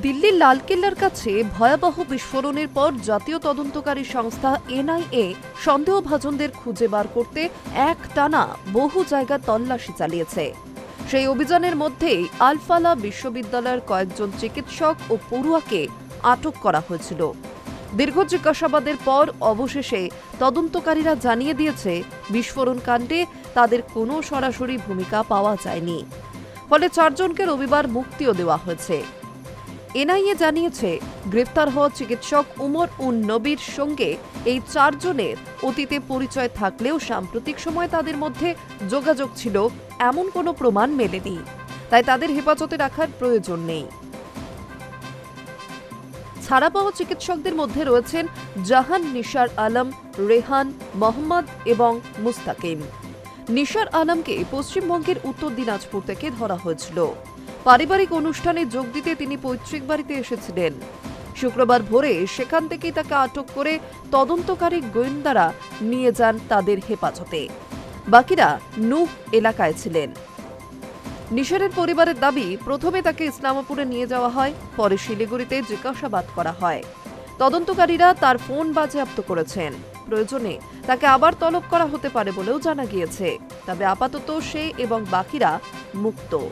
দিল্লির লালকেল্লার কাছে ভয়াবহ বিস্ফোরণের পর জাতীয় তদন্তকারী সংস্থা এনআইএ সন্দেহভাজনদের খুঁজে বার করতে এক টানা বহু জায়গা তল্লাশি চালিয়েছে। সেই অভিযানের মধ্যেই আলফালা বিশ্ববিদ্যালয়ের কয়েকজন চিকিৎসক ও পড়ুয়াকে আটক করা হয়েছিল। দীর্ঘ জিজ্ঞাসাবাদের পর অবশেষে তদন্তকারীরা জানিয়ে দিয়েছে, বিস্ফোরণ কাণ্ডে তাদের কোনো সরাসরি ভূমিকা পাওয়া যায়নি। ফলে চারজনকে রবিবার মুক্তিও দেওয়া হয়েছে। এনআইএ জানিয়েছে গ্রেফতার হওয়া চিকিৎসক উমর উন নবীর সঙ্গে এই চারজনের অতীতে পরিচয় থাকলেও সাম্প্রতিক সময় তাদের মধ্যে যোগাযোগ ছিল, এমন কোনো প্রমাণ মেলেনি। তাই তাদের হেফাজতে রাখার প্রয়োজন নেই। ছাড়া পাওয়া চিকিৎসকদের মধ্যে রয়েছেন জাহান নিশার আলম, রেহান, মোহাম্মদ এবং মুস্তাকিম। নিশার আলমকে পশ্চিমবঙ্গের উত্তর দিনাজপুর থেকে ধরা হয়েছিল। পারিবারিক অনুষ্ঠানে যোগ দিতে তিনি পৈতৃক বাড়িতে এসেছিলেন। শুক্রবার ভোরে সেখান থেকেই তাকে আটক করে তদন্তকারী গোয়েন্দারা নিয়ে যান তাদের হেফাজতে। বাকিরা নুহ এলাকায় ছিলেন। নিশারের পরিবারের দাবি, প্রথমে তাকে ইসলামাপুরে নিয়ে যাওয়া হয়, পরে শিলিগুড়িতে জিজ্ঞাসাবাদ করা হয়। তদন্তকারীরা তার ফোন বাজেয়াপ্ত করেছেন। প্রয়োজনে তাকে আবার তলব করা হতে পারে বলেও জানা গিয়েছে। তবে আপাতত সে এবং বাকিরা মুক্ত।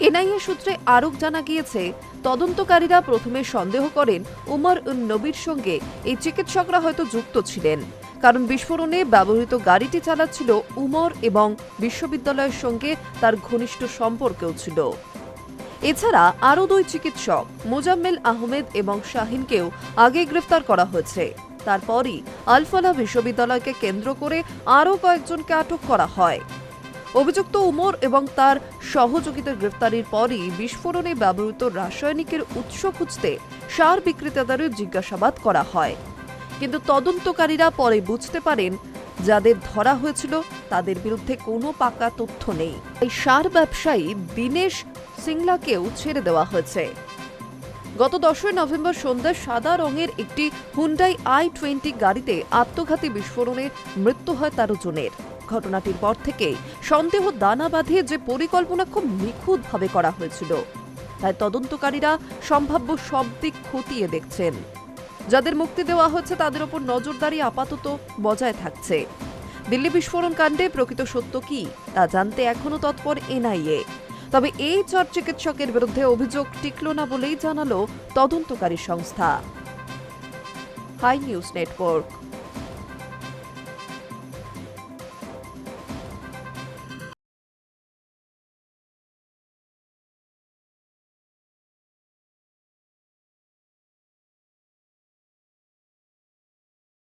এনআইএ সূত্রে আরও জানা গিয়েছে, তদন্তকারীরা প্রথমে সন্দেহ করেন উমর উন নবীর সঙ্গে এই চিকিৎসকরা হয়তো যুক্ত ছিলেন। কারণ বিস্ফোরণে ব্যবহৃত গাড়িটি চালাচ্ছিল উমর এবং বিশ্ববিদ্যালয়ের সঙ্গে তার ঘনিষ্ঠ সম্পর্কেও ছিল। এছাড়া আরও দুই চিকিৎসক, মোজাম্মেল আহমেদ এবং শাহিনকেও আগে গ্রেফতার করা হয়েছে। তারপরই আলফলা বিশ্ববিদ্যালয়কে কেন্দ্র করে আরও কয়েকজনকে আটক করা হয়। অভিযুক্ত উমর এবং তার সহযোগীদের গ্রেফতারির পরই বিস্ফোরণে ব্যবহৃত রাসায়নিকের উৎস খুঁজতে সার বিক্রেতাদেরও জিজ্ঞাসাবাদ করা হয়। কিন্তু তদন্তকারীরা পরে বুঝতে পারেন, যাদের ধরা হয়েছিল তাদের বিরুদ্ধে কোনো পাকা তথ্য নেই। এই সার ব্যবসায়ী দীনেশ সিংলাকেও ছেড়ে দেওয়া হয়েছে। গত দশই নভেম্বর সন্ধ্যায় সাদা রঙের একটি হুন্ডাই আই টোয়েন্টি গাড়িতে আত্মঘাতী বিস্ফোরণে মৃত্যু হয় তেরো জনের ঘটনাটির পর থেকে সন্দেহ দানা বাঁধে যে পরিকল্পনা খুব নিখুঁতভাবে করা হয়েছিল। তাই তদন্তকারীরা সম্ভাব্য সব দিক খতিয়ে দেখছেন। যাদের মুক্তি দেওয়া হচ্ছে তাদের ওপর নজরদারি আপাতত বজায় থাকছে। দিল্লি বিস্ফোরণ কাণ্ডে প্রকৃত সত্য কি তা জানতে এখনও তৎপর এনআইএ। তবে এই চর চিকিৎসকের বিরুদ্ধে অভিযোগ টিকল না বলেই জানালো তদন্তকারী সংস্থা। Hi News Network.